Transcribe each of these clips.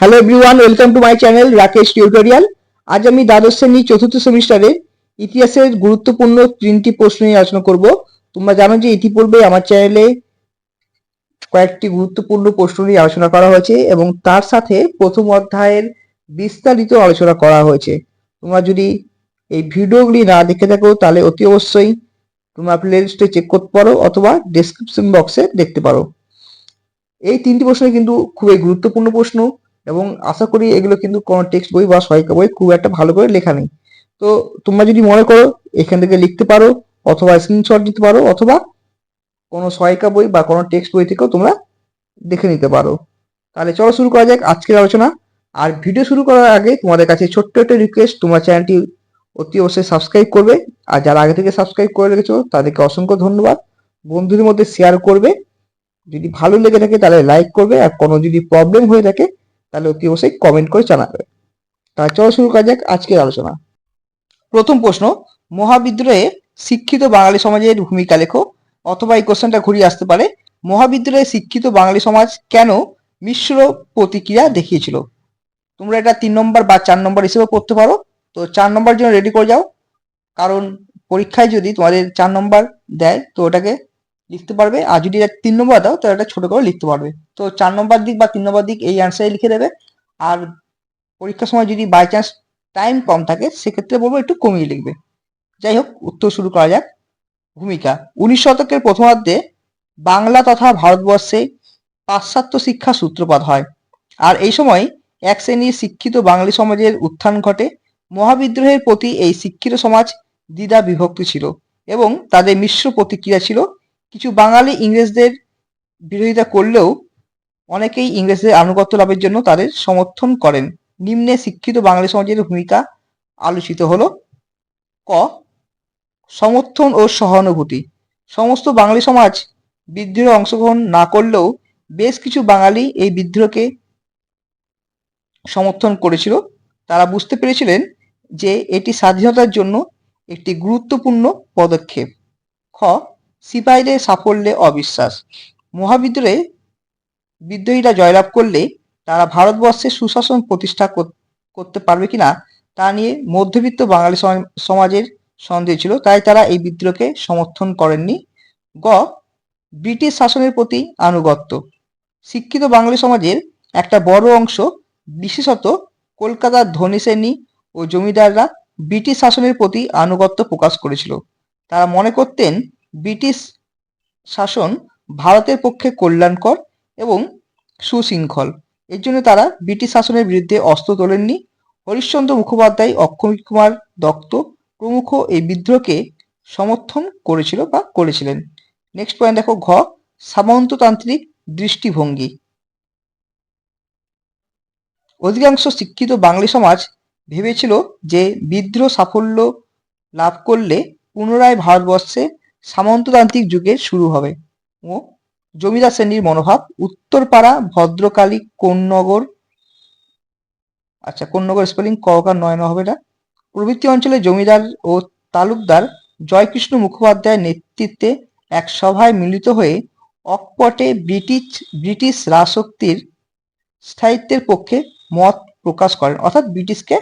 Hello everyone welcome to my channel Rakesh tutorial আজ আমি দ্বাদশ শ্রেণি চতুর্থ সেমিস্টারের ইতিহাসের গুরুত্বপূর্ণ তিনটি প্রশ্ন নিয়ে আলোচনা করব। তোমরা জানো যে ইতিপূর্বে আমার চ্যানেলে কয়েকটি গুরুত্বপূর্ণ প্রশ্ন নিয়ে আলোচনা করা হয়েছে এবং তার সাথে প্রথম অধ্যায়ের বিস্তারিত আলোচনা করা হয়েছে। তোমরা যদি এই ভিডিওগুলি না দেখে থাকো, তাহলে অতি অবশ্যই তোমরা প্লে লিস্টে চেক করতে পারো অথবা ডেসক্রিপশন বক্সে দেখতে পারো। এই তিনটি প্রশ্ন কিন্তু খুবই গুরুত্বপূর্ণ প্রশ্ন। এবং আশা করি এগুলো কিন্তু কোনো টেক্সট বই বা সহায়িকা বই খুব একটা ভালো করে লেখা নেই। তো তোমরা যদি মনে করো এখান থেকে লিখতে পারো অথবা স্ক্রিনশট দিতে পারো অথবা কোনো সহায়িকা বই বা কোনো টেক্সট বই থেকেও তোমরা দেখে নিতে পারো। তাহলে চলো শুরু করা যাক আজকের আলোচনা। আর ভিডিও শুরু করার আগে তোমাদের কাছে ছোট্ট একটা রিকোয়েস্ট তোমার চ্যানেলটি অতি অবশ্যই সাবস্ক্রাইব করবে। আর যারা আগে থেকে সাবস্ক্রাইব করে রেখেছো, তাদেরকে অসংখ্য ধন্যবাদ। বন্ধুদের মধ্যে শেয়ার করবে। যদি ভালো লেগে থাকে তাহলে লাইক করবে। আর কোনো যদি প্রবলেম হয়ে থাকে তাহলে অতি অবশ্যই কমেন্ট করে জানাবে। তাহলে চলো শুরু করা যাক আজকের আলোচনা। প্রথম প্রশ্ন, মহাবিদ্রোহে শিক্ষিত বাঙালি সমাজের ভূমিকা লেখো অথবা এই কোশ্চেনটা ঘুরিয়ে আসতে পারে। মহাবিদ্রোহে শিক্ষিত বাঙালি সমাজ কেন মিশ্র প্রতিক্রিয়া দেখিয়েছিল? তোমরা এটা তিন নম্বর বা চার নম্বর হিসেবে পড়তে পারো। তো চার নম্বর জন্য রেডি করে যাও। কারণ পরীক্ষায় যদি তোমাদের চার নম্বর দেয়, তো ওটাকে লিখতে পারবে। আর যদি তিন নম্বর দাও, তাহলে ছোট করে লিখতে পারবে। তো চার নম্বর দিক বা তিন নম্বর দিক এই অ্যান্সারে লিখে দেবে। আর পরীক্ষার সময় যদি বাই চান্স টাইম কম থাকে, সেক্ষেত্রে বলব একটু কমিয়ে লিখবে। যাই হোক, উত্তর শুরু করা যাক। ভূমিকা। উনিশ শতকের প্রথমার্ধে বাংলা তথা ভারতবর্ষে পাশ্চাত্য শিক্ষা সূত্রপাত হয়। আর এই সময় এক শ্রেণির শিক্ষিত বাঙালি সমাজের উত্থান ঘটে। মহাবিদ্রোহের প্রতি এই শিক্ষিত সমাজ দ্বিধা বিভক্ত ছিল এবং তাদের মিশ্র প্রতিক্রিয়া ছিল কিছু বাঙালি ইংরেজদের বিরোধিতা করলেও অনেকেই ইংরেজদের আনুগত্য লাভের জন্য তাদের সমর্থন করেন। নিম্নে শিক্ষিত বাঙালি সমাজের ভূমিকা আলোচিত হলো ক, সমর্থন ও সহানুভূতি। সমস্ত বাঙালি সমাজ বিদ্রোহে অংশগ্রহণ না করলেও বেশ কিছু বাঙালি এই বিদ্রোহকে সমর্থন করেছিল। তারা বুঝতে পেরেছিলেন যে এটি স্বাধীনতার জন্য একটি গুরুত্বপূর্ণ পদক্ষেপ। খ সিপাহীদের সাফল্যে অবিশ্বাস। মহাবিদ্রোহে বিদ্রোহীরা জয়লাভ করলে তারা ভারতবর্ষে সুশাসন প্রতিষ্ঠা করতে পারবে কিনা তা নিয়ে মধ্যবিত্ত বাঙালি সম- সমাজের সন্দেহ ছিল, তাই তারা এই বিদ্রোহকে সমর্থন করেননি। গ, ব্রিটিশ শাসনের প্রতি আনুগত্য। শিক্ষিত বাঙালি সমাজের একটা বড় অংশ, বিশেষত কলকাতার ধনী শ্রেণি ও জমিদাররা ব্রিটিশ শাসনের প্রতি আনুগত্য প্রকাশ করেছিল। তারা মনে করতেন ব্রিটিশ শাসন ভারতের পক্ষে কল্যাণকর এবং সুশৃঙ্খল। এর জন্য তারা ব্রিটিশ শাসনের বিরুদ্ধে অস্ত্র তোলেননি। হরিশ্চন্দ্র মুখোপাধ্যায় অক্ষয় কুমার দত্ত প্রমুখ এই বিদ্রোহকে সমর্থন করেছিল বা করেছিলেন। নেক্সট পয়েন্ট দেখো, ঘ, সামন্ততান্ত্রিক দৃষ্টিভঙ্গি। অধিকাংশ শিক্ষিত বাঙালি সমাজ ভেবেছিল যে বিদ্রোহ সাফল্য লাভ করলে পুনরায় ভারতবর্ষে সামন্ততান্ত্রিক যুগে শুরু হবে। ও জমিদার শ্রেণির মনোভাব, উত্তরপাড়া, ভদ্রকালী, কোন্নগর আচ্ছা কোন্নগর স্পেলিং ককার নয় ন হবে এটা। প্রভৃতি অঞ্চলে জমিদার ও তালুকদার জয়কৃষ্ণ মুখোপাধ্যায়ের নেতৃত্বে এক সভায় মিলিত হয়ে অকপটে ব্রিটিশ ব্রিটিশ রাজশক্তির স্থায়িত্বের পক্ষে মত প্রকাশ করেন। অর্থাৎ ব্রিটিশকে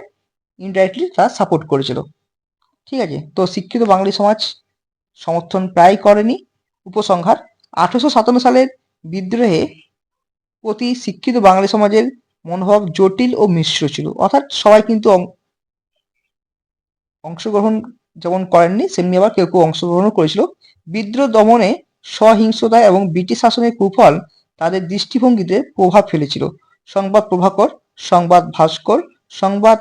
ইনডাইরেক্টলি তারা সাপোর্ট করেছিল। ঠিক আছে, তো শিক্ষিত বাঙালি সমাজ সমর্থন প্রায় করেনি। উপসংহার, আঠারোশো সাতান্ন সালের বিদ্রোহে প্রতি শিক্ষিত বাঙালি সমাজের মনোভাব জটিল ও মিশ্র ছিল। অর্থাৎ সবাই কিন্তু অংশগ্রহণ যেমন করেননি, সেমনি আবার কেউ কেউ অংশগ্রহণ করেছিল। বিদ্রোহ দমনে সহিংসতা এবং ব্রিটিশ শাসনের কুফল তাদের দৃষ্টিভঙ্গিতে প্রভাব ফেলেছিল। সংবাদ প্রভাকর, সংবাদ ভাস্কর, সংবাদ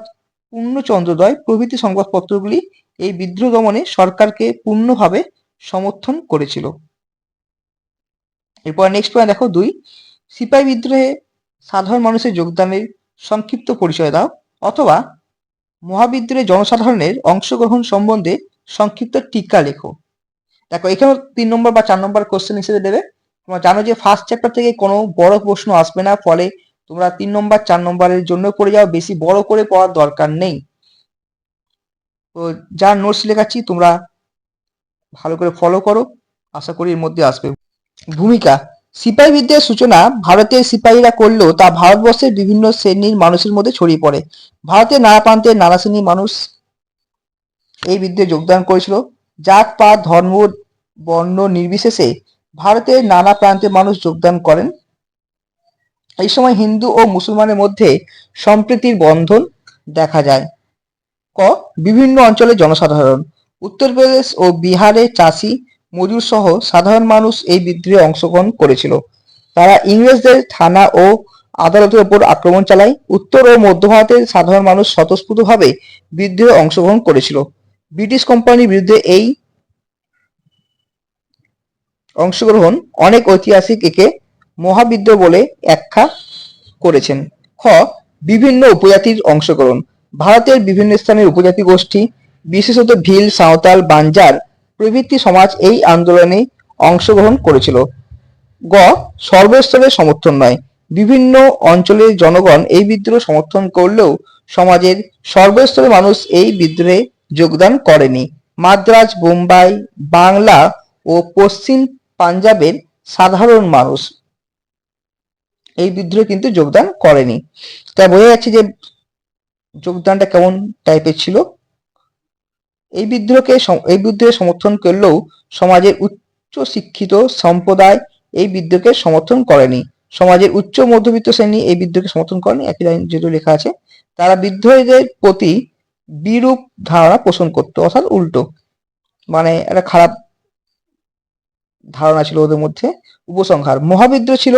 পূর্ণচন্দ্রোদয় প্রভৃতি সংবাদপত্রগুলি এই বিদ্রোহ দমনে সরকারকে পূর্ণভাবে সমর্থন করেছিল। এরপর নেক্সট পয়েন্ট দেখো দুই, সিপাহী বিদ্রোহে সাধারণ মানুষের যোগদানের সংক্ষিপ্ত পরিচয় দাও, অথবা মহাবিদ্রোহে জনসাধারণের অংশগ্রহণ সম্বন্ধে সংক্ষিপ্ত টিকা লেখো। দেখো, এখানেও তিন নম্বর বা চার নম্বর কোশ্চেন হিসেবে দেবে। তোমরা জানো যে ফার্স্ট চ্যাপ্টার থেকে কোনো বড় প্রশ্ন আসবে না, ফলে তোমরা তিন নম্বর, চার নম্বরের জন্য পড়ে যাও, বেশি বড় করে পড়ার দরকার নেই। তো যা নোটস লেখাচ্ছি, তোমরা ভালো করে ফলো করো, আশা করি এর মধ্যে আসবে। ভূমিকা সিপাহী বিদ্রোহের সূচনা, ভারতের সিপাহীরা করলেও তা ভারতবর্ষের বিভিন্ন শ্রেণির মানুষের মধ্যে ছড়িয়ে পড়ে। ভারতের নানা প্রান্তের নানা শ্রেণির মানুষ এই বিদ্রোহে যোগদান করেছিল। জাত, পাত, ধর্ম, বর্ণ নির্বিশেষে ভারতের নানা প্রান্তের মানুষ যোগদান করেন। এই সময় হিন্দু ও মুসলমানের মধ্যে সম্প্রীতির বন্ধন দেখা যায়। ক, বিভিন্ন অঞ্চলের জনসাধারণ। উত্তরপ্রদেশ ও বিহারে চাষি মজুর সহ সাধারণ মানুষ এই বিদ্রোহে অংশগ্রহণ করেছিল। তারা ইংরেজদের থানা ও আদালতের ওপর আক্রমণ চালায়। উত্তর ও মধ্য ভারতের সাধারণ মানুষ স্বতঃস্ফূর্তভাবে বিদ্রোহে অংশগ্রহণ করেছিল। ব্রিটিশ কোম্পানির বিরুদ্ধে এই অংশগ্রহণ অনেক ঐতিহাসিক একে মহাবিদ্রোহ বলে ব্যাখ্যা করেছেন। খ, বিভিন্ন উপজাতির অংশগ্রহণ। ভারতের বিভিন্ন স্থানের উপজাতি গোষ্ঠী বিশেষত ভিল সাঁওতাল, বাঞ্জার প্রভৃতি সমাজ এই আন্দোলনে অংশগ্রহণ করেছিল। গ, সর্বস্তরের সমর্থন নয়। বিভিন্ন অঞ্চলের জনগণ এই বিদ্রোহ সমর্থন করলেও সমাজের সর্বস্তরের মানুষ এই বিদ্রোহে যোগদান করেনি। মাদ্রাজ, বোম্বাই, বাংলা ও পশ্চিম পাঞ্জাবের সাধারণ মানুষ এই বিদ্রোহে কিন্তু যোগদান করেনি। তাই বোঝা যাচ্ছে যে যোগদানটা কেমন টাইপের ছিল। এই বিদ্রোহকে এই বিদ্রোহে সমর্থন করলেও সমাজের উচ্চ শিক্ষিত সম্প্রদায় এই বিদ্রোহকে সমর্থন করেনি। সমাজের উচ্চ মধ্যবিত্ত শ্রেণি এই বিদ্রোহকে সমর্থন করেনি, একই লাইন যেহেতু লেখা আছে। তারা বিদ্রোহীদের প্রতি বিরূপ ধারণা পোষণ করতো, অর্থাৎ উল্টো। মানে একটা খারাপ ধারণা ছিল ওদের মধ্যে, উপসংহার। মহাবিদ্রোহ ছিল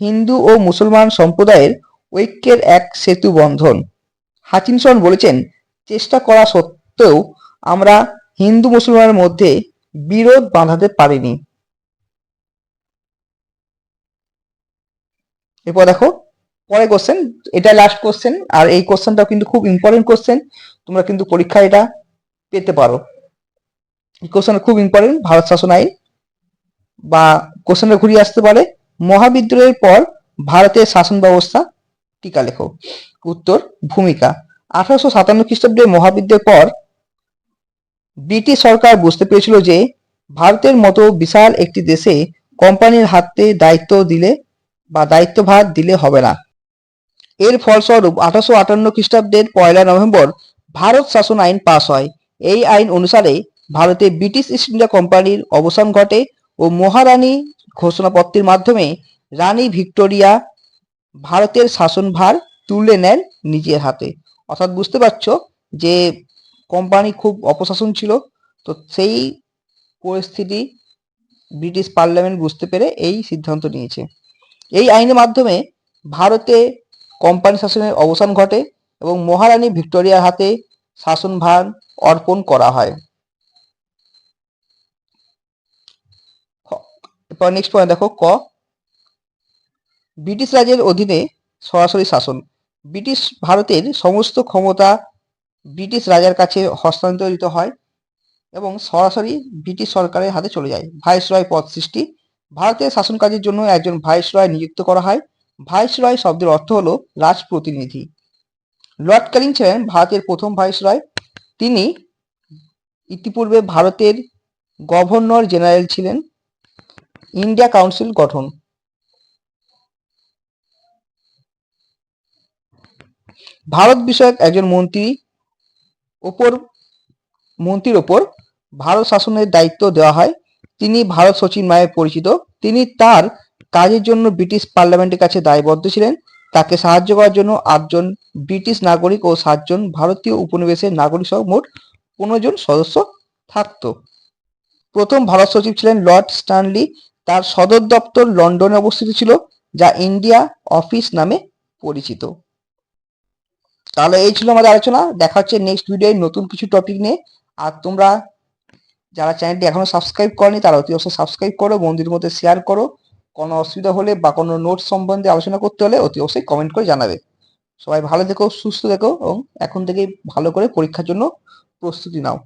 হিন্দু ও মুসলমান সম্প্রদায়ের ঐক্যের এক সেতু বন্ধন। হাচিনসন বলেছেন, চেষ্টা করা সত্ত্বেও আমরা হিন্দু মুসলমানের মধ্যে বিরোধ বাঁধাতে পারিনি। এরপর দেখো পরে কোশ্চেন এটা লাস্ট কোশ্চেন আর এই কোশ্চেনটাও কিন্তু খুব ইম্পর্টেন্ট কোশ্চেন তোমরা কিন্তু পরীক্ষায় এটা পেতে পারো। এই কোশ্চেনটা খুব ইম্পর্টেন্ট ভারত শাসন আইন, বা কোশ্চেনটা ঘুরিয়ে আসতে পারে। মহাবিদ্রোহের পর ভারতের শাসন ব্যবস্থা টিকা লেখো। উত্তর, ভূমিকা। আঠারোশো সাতান্ন খ্রিস্টাব্দে মহাবিদ্রোহের পর ব্রিটিশ সরকার বুঝতে পেরেছিল যে ভারতের মতো বিশাল একটি দেশে কোম্পানির হাতে দায়িত্ব দিলে বা দায়িত্বভার দিলে হবে না। এর ফলস্বরূপ আঠারোশো আটান্ন খ্রিস্টাব্দের পয়লা নভেম্বর ভারত শাসন আইন পাস হয়। এই আইন অনুসারে ভারতে ব্রিটিশ ইস্ট ইন্ডিয়া কোম্পানির অবসান ঘটে ও মহারানী ঘোষণাপত্রের মাধ্যমে রানী ভিক্টোরিয়া ভারতের শাসনভার তুলে নেন নিজের হাতে। অর্থাৎ বুঝতে পারছ যে কোম্পানি খুব অপশাসন ছিল, তো সেই পরিস্থিতি ব্রিটিশ পার্লামেন্ট বুঝতে পেরে এই সিদ্ধান্ত নিয়েছে। এই আইনের মাধ্যমে ভারতে কোম্পানি শাসনের অবসান ঘটে এবং মহারানী ভিক্টোরিয়ার হাতে শাসনভার অর্পণ করা হয়। নেক্সট পয়েন্ট দেখো, ক। ব্রিটিশ রাজের অধীনে সরাসরি শাসন। ব্রিটিশ ভারতের সমস্ত ক্ষমতা ব্রিটিশ রাজার কাছে হস্তান্তরিত হয় এবং সরাসরি ব্রিটিশ সরকারের হাতে চলে যায়। ভাইসরয় পদ সৃষ্টি। ভারতের শাসন কাজের জন্য একজন ভাইসরয় নিযুক্ত করা হয়। ভাইসরয় শব্দের অর্থ হলো রাজপ্রতিনিধি। লর্ড ক্যানিং ছিলেন ভারতের প্রথম ভাইসরয়। তিনি ইতিপূর্বে ভারতের গভর্নর জেনারেল ছিলেন। ইন্ডিয়া কাউন্সিল গঠন। ভারত বিষয়ক একজন মন্ত্রী ওপর মন্ত্রীর ওপর ভারত শাসনের দায়িত্ব দেওয়া হয়। তিনি ভারত সচিব নামে পরিচিত। তিনি তার কাজের জন্য ব্রিটিশ পার্লামেন্টের কাছে দায়বদ্ধ ছিলেন। তাকে সাহায্য করার জন্য আটজন ব্রিটিশ নাগরিক ও সাতজন ভারতীয় উপনিবেশের নাগরিক সহ মোট পনেরো জন সদস্য থাকতো। প্রথম ভারত সচিব ছিলেন লর্ড স্টানলি তার সদর দপ্তর লন্ডনে অবস্থিত ছিল, যা ইন্ডিয়া অফিস নামে পরিচিত। তাহলে এই ছিল আমাদের আলোচনা। দেখা হচ্ছে নেক্সট ভিডিওয় নতুন কিছু টপিক নিয়ে। আর তোমরা যারা চ্যানেলটি এখনও সাবস্ক্রাইব করনি, তারা অতি অবশ্যই সাবস্ক্রাইব করো, বন্ধুদের মধ্যে শেয়ার করো। কোনো অসুবিধা হলে বা কোনো নোট সম্বন্ধে আলোচনা করতে হলে অতি অবশ্যই কমেন্ট করে জানাবে। সবাই ভালো দেখো সুস্থ দেখো এবং এখন থেকে ভালো করে পরীক্ষার জন্য প্রস্তুতি নাও।